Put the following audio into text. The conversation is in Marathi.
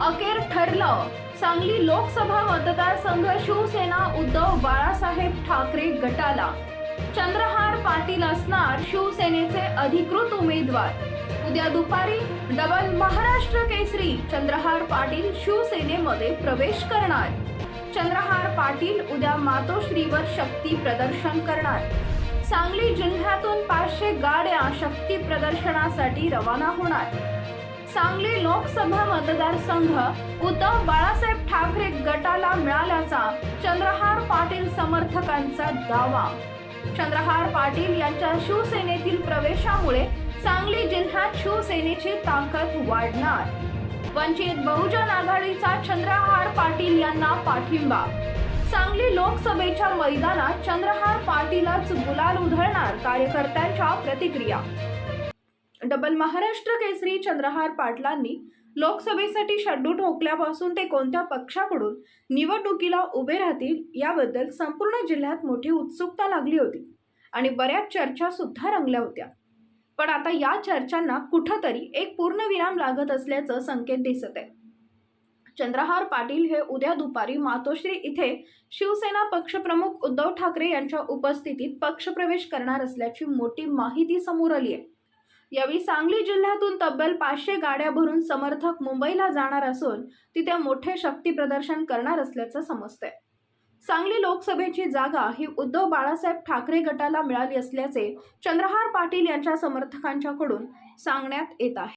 अखेर ठरलं. सांगली लोकसभा मतदारसंघ शिवसेना उद्धव बाळासाहेब ठाकरे गटाला. चंद्रहार पाटील असणार शिवसेनेचे अधिकृत उमेदवार. उद्या दुपारी डबल महाराष्ट्र केसरी चंद्रहार पाटील शिवसेनेमध्ये प्रवेश करणार. चंद्रहार पाटील उद्या मातोश्रीवर शक्ती प्रदर्शन करणार. सांगली जिल्ह्यातून पाचशे गाड्या शक्ती प्रदर्शनासाठी रवाना होणार. सांगली लोकसभा मतदारसंघ उद्धव बाळासाहेब ठाकरे गटाला मिळाल्याचा चंद्रहार पाटील समर्थकांचा दावा. चंद्रहार पाटील यांच्या शिवसेनेतील प्रवेशामुळे सांगली जिल्ह्यात शिवसेनेची ताकद वाढणार. वंचित बहुजन आघाडीचा चंद्रहार पाटील यांना पाठिंबा. सांगली लोकसभेच्या मैदानात चंद्रहार पाटीलच गुलाल उधळणार कार्यकर्त्यांच्या प्रतिक्रिया. डबल महाराष्ट्र केसरी चंद्रहार पाटलांनी लोकसभेसाठी शड्डू ठोकल्यापासून ते कोणत्या पक्षाकडून निवडणुकीला उभे राहतील याबद्दल संपूर्ण जिल्ह्यात मोठी उत्सुकता लागली होती आणि बऱ्याच चर्चा सुद्धा रंगल्या होत्या. पण आता या चर्चांना कुठंतरी एक पूर्णविराम लागत असल्याचं संकेत दिसत आहे. चंद्रहार पाटील हे उद्या दुपारी मातोश्री इथे शिवसेना पक्षप्रमुख उद्धव ठाकरे यांच्या उपस्थितीत पक्षप्रवेश करणार असल्याची मोठी माहिती समोर आली आहे. यावेळी सांगली जिल्ह्यातून तब्बल पाचशे गाड्या भरून समर्थक मुंबईला जाणार असून तिथे मोठे शक्ती प्रदर्शन करणार असल्याचं समजतंय. सांगली लोकसभेची जागा ही उद्धव बाळासाहेब ठाकरे गटाला मिळाली असल्याचे चंद्रहार पाटील यांच्या समर्थकांच्याकडून सांगण्यात येत आहे.